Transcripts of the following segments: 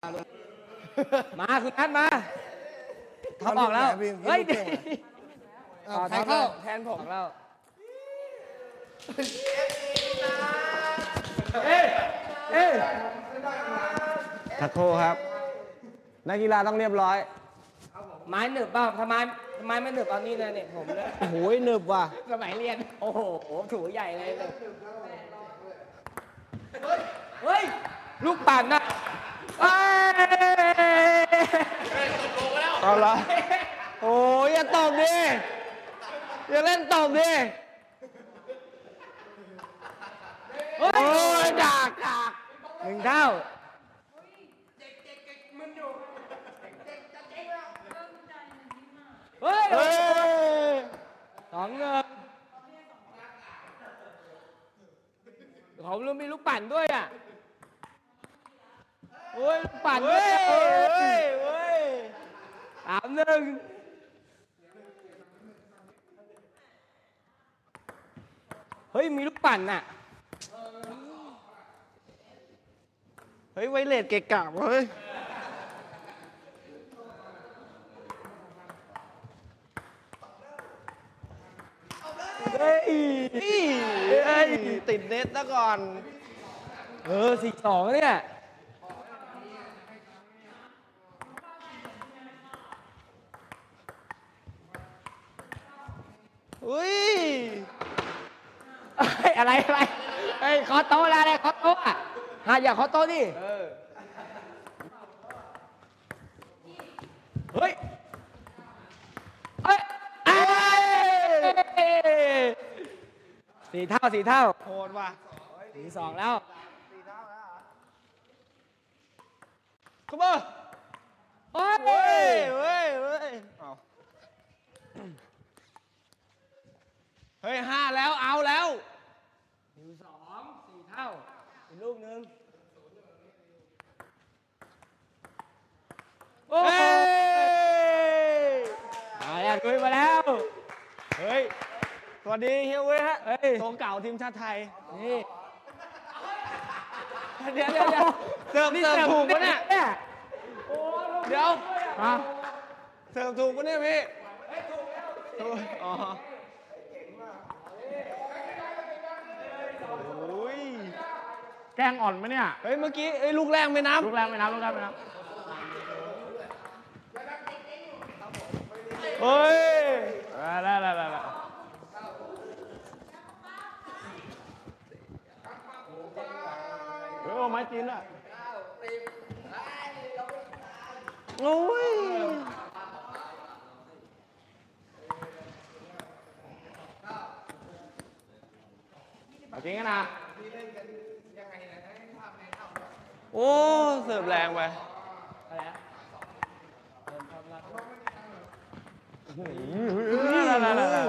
มาคุณนัทมาท็อปออกแล้วพี่เฮ้ยพี่ต่อใครท็อปเข้าแทนผมแล้วเอ้ยเอ้ยทักโคครับ นักกีฬาต้องเรียบร้อย ไม้หนึบเปล่าทำไมทำไมไม่หนึบเอานี่เลยเนี่ยผมเลยโอ้โหหนึบว่ะ สมัยเรียน โอ้โหถูใหญ่เลยเลยเฮ้ย ลูกปั่นนะ เอ้ยเอาละโอ้ยอย่าตบดิ อย่าเล่นตบดิเฮ้ยโอ้ยดักดักหนึ่งเท่าเฮ้ยเฮ้ยสองเงินผมรู้มีลูกปั่นด้วยอะโอ้ยลูกปั่นด้เฮ้วยยเฮ้เฮ้ยยเฮ้ยสามหนึ่งเฮ้ย มีลูกปั่นน่ะ เฮ้ย ไวเลสเกะกะเฮ้ยเฮ้ยเฮ้ยติดเน็ตซะก่อน เออสี่สองเนี่ย อุ้ย เอ้ยอะไรอะไรเฮ้ยขอโต๊ะแล้วอะไรขอโต๊ะอะฮะอย่าขอโต๊ะดิเออเฮ้ยเอ้ยเอ้ยสี่เท่าสี่เท่าโหดว่ะสี่สองแล้วขบอโอ้เฮ้ยยเฮ้ยเฮ้ยเอาเฮ้ยห้าแล้วเอาแล้วสี่สอง สี่เท่าอีกลูกหนึ่งโอ้เฮ้ยยมาแล้วคุยมาแล้ว เฮ้ย สวัสดีเฮียเว้ยฮะเฮ้ย ตัวเก่าทีมชาติไทย นี่ เดี๋ยวเดี๋ยวเดี๋ยวเสิร์ฟเสิร์ฟถูกปะเนี่ยเนี่ยเดี๋ยวอะเสิร์ฟถูกปะเนี่ยพี่ถูกอ๋อโอ้ย แกล้งอ่อนไหมเนี่ย เฮ้ยเมื่อกี้ไอ้ยลูกแรกไม่นับลูกแรกไม่นับลูกแรกไม่นับเฮ้ยได้ได้ได้ได้เฮ้ยเอาไม้จีนอะโอ้ยเอาจริงกันนะ โอ้ เสิร์ฟแรงไปอะไรอะ ได้ได้ได้ได้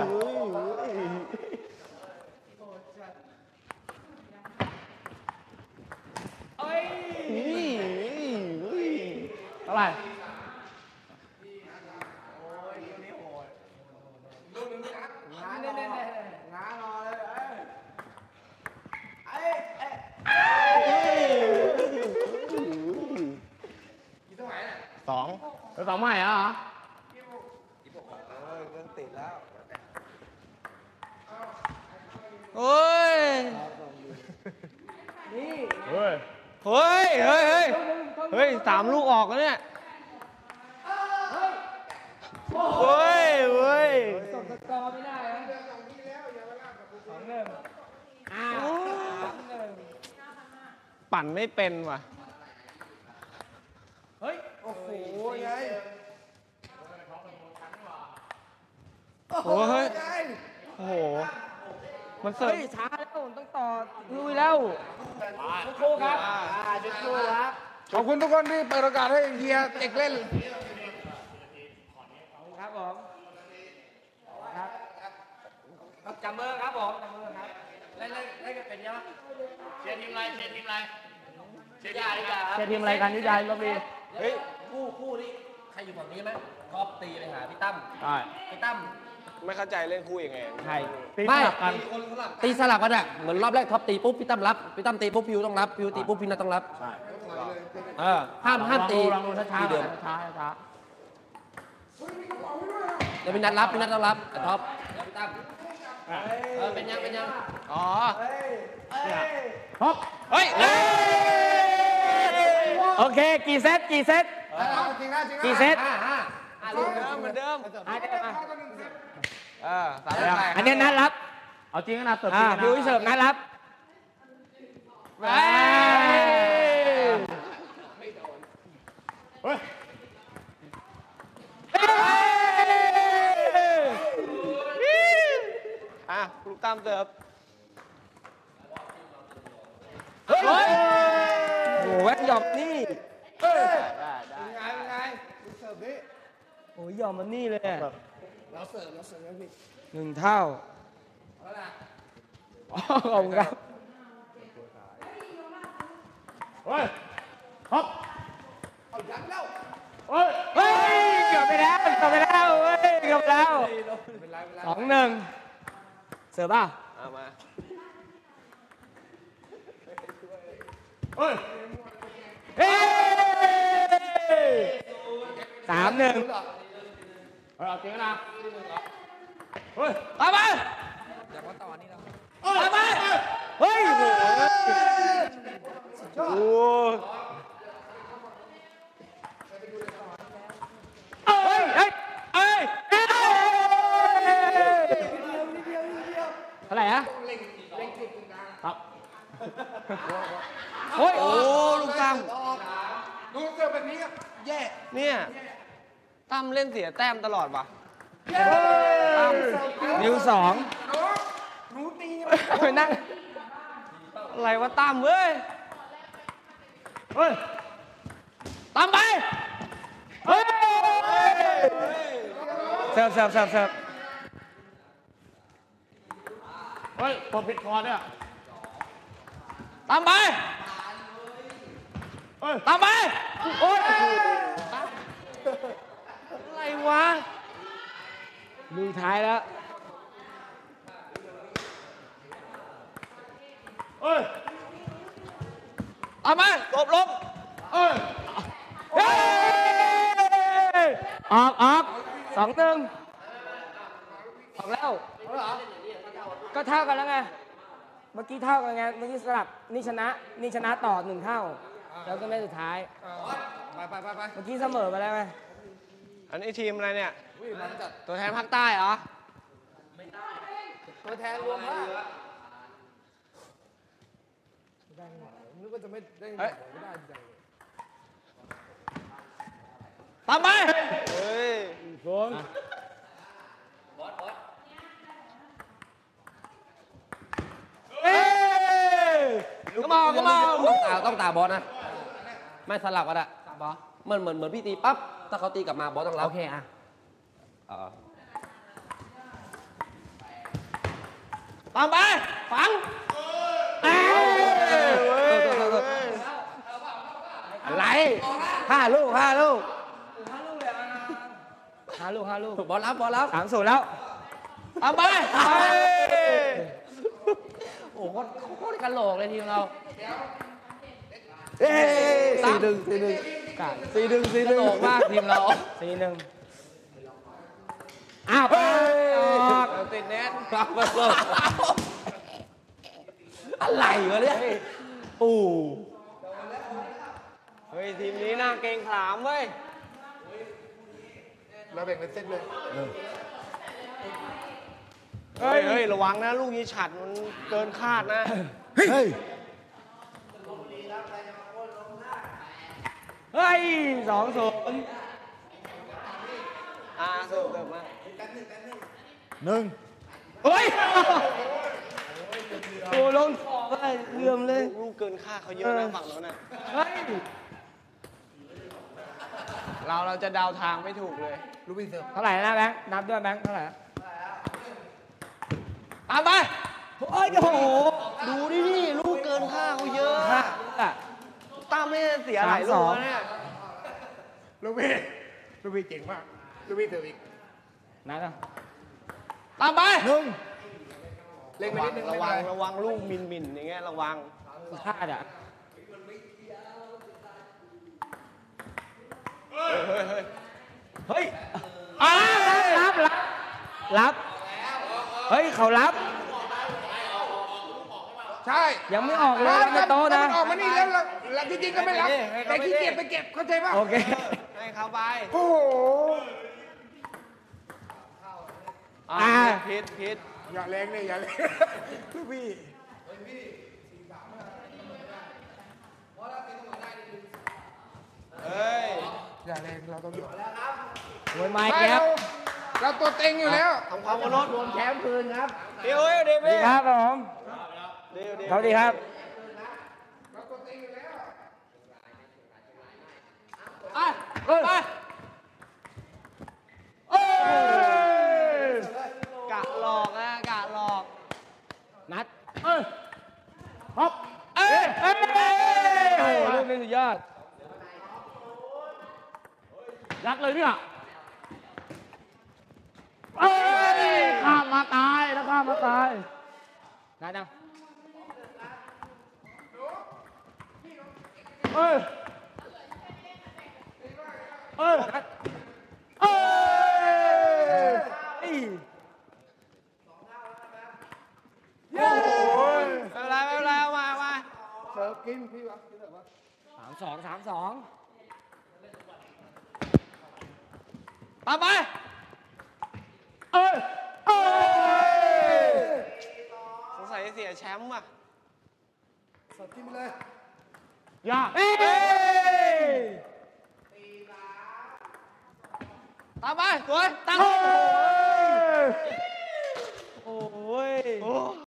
เอ้ย เท่าไหร่ สอง แล้วสองใหม่อะเหรอโอ้ยนี่เฮ้ย เฮ้ย เฮ้ย เฮ้ย เฮ้ยสามลูกออกแล้วเนี่ย เฮ้ย เฮ้ยส่งสกอร์ไม่ได้นะสองหนึ่งอ้าวสามหนึ่งปั่นไม่เป็นว่ะ เฮ้ย โอ้โหไงโอ้เฮ้ยโอ้โห มันเสิร์เฮ้ฟยช้าแล้วต้องต่อลุยแล้วชุดคู่ครับอ่าชุดคู่ครับ ขอบคุณทุกคนที่เปิดโอกาสให้เฮียเด็กเล่น ครับผมครับจับมือครับผมจับมือครับเล่นเล่นเล่นกันเป็นยังไงเชียร์ทีมอะไรเชียร์ทีมอะไรเชียร์ใหญ่ครับเชียร์ทีมอะไรกันยุทธยาลบบุรีเฮ้ย คู่คู่นี้ใครอยู่ฝั่งนี้ไหมกอฟตีไปหาพี่ตั้มได้พี่ตั้มไม่เข้าใจเล่นคู่ยังไงใช่ตีไม่สลับกันตีสลับกันอะเหมือนรอบแรกท็อปตีปุ๊บพี่ตั้มรับพี่ตั้มตีปุ๊บพิวต้องรับพิวตีปุ๊บพี่นัทต้องรับเออห้ามห้ามตีลองดูช้าทีๆเดิมช้าๆช้าเดี๋ยวพี่นัทรับพี่นัทต้องรับไอ้ท็อปแล้วพี่ตั้มเออเป็นยังเป็นยังอ๋อๆเนี่ยฮอปเฮ้ยเอ้ย โอเค กี่เซตกี่เซตจริงนะจริงนะกี่เซตห้าห้าห้าลูกเดิมเหมือนเดิมอะเดี๋ยวมาเออสามแปดอันนี้นัดรับ เอาจริงนะเสิร์ฟจริอ่างนะพิวเสิร์ฟนัทรับเฮ้ยอะลูกตามเติบเฮ้ยโอ้โหแว็กหยอบนี่ ไงไงเสิร์ฟนี่โอ้ยหยอบมันนี่เลยอะเราเสิร์ฟเราเสิร์ฟแล้วพี่หนึ่งเท่าอ๋อขอบคุณครับเฮ้ยฮอปเอายันแล้วเฮ้ยเฮ้ยเกือบไปแล้วเกือบไปแล้วเฮ้ยเกือบไปแล้วสองหนึ่งเสิร์ฟป่ะเอามาเฮ้ย เฮ้ยสามหนึ่งเฮ้ยเอาจริงนะเฮ้ยไปไปไปไปเฮ้ยโอ้โหโอ้เฮ้ยเฮ้ยเฮ้ยเฮ้ยเท่าไหร่ฮะครับเฮ้ยโอ้ลูกตามดูเสิร์ฟแบบนี้ครับแย่เนี่ย ตั้มเล่นเสียแต้มตลอดว่ะนิวสองหนูตีไปนั่งอะไรวะตั้มเว้ยเฮ้ยตามไปเฮ้ยเสิร์ฟเสิร์ฟเสิร์ฟเสิร์ฟเฮ้ยกดผิดคอร์ดเนี่ยตามไปเฮ้ยตามไปโอ้ยอะไร วะลูกท้ายแล้วเฮ้ยตามไปหลบหลบเฮ้ยเฮ้ยออกออกสองหนึ่งออกแล้วก็เท่ากันแล้วไงเมื่อกี้เท่ากันไงเมื่อกี้สลับนี่ชนะนี่ชนะต่อหนึ่งเท่าแล้วก็ไม่สุดท้ายไปไปไปไปเมื่อกี้เสมอไปแล้วไง อันนี้ทีมอะไรเนี่ยวิ่งมันจัดตัวแทนภาคใต้เหรอ ตัวแทนรวมห้าได้หน่อยนึกว่าจะไม่ได้หน่อยไม่ได้ใจตามไปเฮ้ยเอ้ยก็มาก็มาต้องตาต้องตาบอสนะ ไม่สลับกันอะบอสเหมือนเหมือนเหมือนพี่ตีปั๊บ ถ้าเขาตีกลับมาบอสต้องรับโอเคอะเออตามไปฝังเอ้ยอะไรห้าลูกห้าลูกห้าลูกห้าลูกบอสรับบอสรับสามศูนย์แล้วตามไปโอ้โหโคตรโคตรกันโหลกเลยทีมเราเอ้ยสี่หนึ่งสี่หนึ่ง สี่หนึ่งสี่หกระนึ่งโหลกมากทีมเราสี่หนึ่งอ้าวไปออกติดเน็ตครับเพิ่มอะไรวะเนี่ยโอ้เฮ้ย ทีมนี้น่าเกรงขามเว้ยเราแบ่งเป็นเซตเลยเฮ้ยเฮ้ย ระวังนะ ลูกนี้ฉัดมันเกินคาดนะ เฮ้ย เฮ้ยสองศูนย์อ่าเสิร์ฟเสิร์ฟมาเฮ้ยโอ้ลงคอไปเลื่อมเลย ลูกเกินคาดเขาเยอะนะฝั่งโน้นน่ะเฮ้ยเราเราจะเดาทางไม่ถูกเลยลูกวิ่งเสิร์ฟเท่าไหร่นะแบงค์นับด้วยแบงค์เท่าไหร่ตามไปโอ้ยโอ้โหดูดินี่ลูกเกินคาดเขาเยอะห้าอะตั้มไม่ได้เสียหลายลูสากมสองแล้วเนี่ย ลูกวิ่งลูกวิ่งเก่งมากลูกวิ่งเสิร์ฟอีกนัดอะตามไปหนึ่งเล็งไปนิดนึงระไม่วัเป็นงไรระวังลูกมินมินอย่างเงี้ยระวังพลาดอะเฮ้ยอ้าวรับรับรับเฮ้ยเขารับ ใช่ยังไม่ออกเลยรับในโต๊ะนะถ้ามันออกมานี่แล้วแล้วแล้วที่จริงก็ไม่รับแต่ขี้เกียจไปเก็บเข้าใจป่ะโอเคให้ เขาไปโอ้โหอ่าพิษพิษอย่าแรงเนี่ยอย่าแรงลูกพี่เฮ้ยอย่าแรงเราต้องอยู่มวยไม้ไปแก๊เราปเราตัวเต็งอยู่แล้ว ทำความเคารพรวมแชมป์คืนครับ เดี๋ยวเฮ้ยเดี๋ยวสวัสดีครับผมเดี๋ยวเดี๋ยวสวัสดีครับ อะ ไปเอ้ยกะหลอกนะกะหลอก นัดเอ้ยฮอปเอ้ยเอ้ยโอ้โหลูกนี้สุดยอดยัดเลยเนี่ยเอ้ยข้ามมาตายแล้วข้ามมาตายนัดยังเอ้ย เอ้ยนัดเอ้ยอีไม่เป็นไรไม่เป็นไรเอามาเอามาเสิร์ฟกินพี่วะสามสองสามสองตามไปเอ้ยเอ้ยสงสัยจะเสียแชมป์อะ เสิร์ฟกินไปเลย อย่า เอ้ย ตามไปสวยตั้งเอ้ยโอ้ยโอ้ย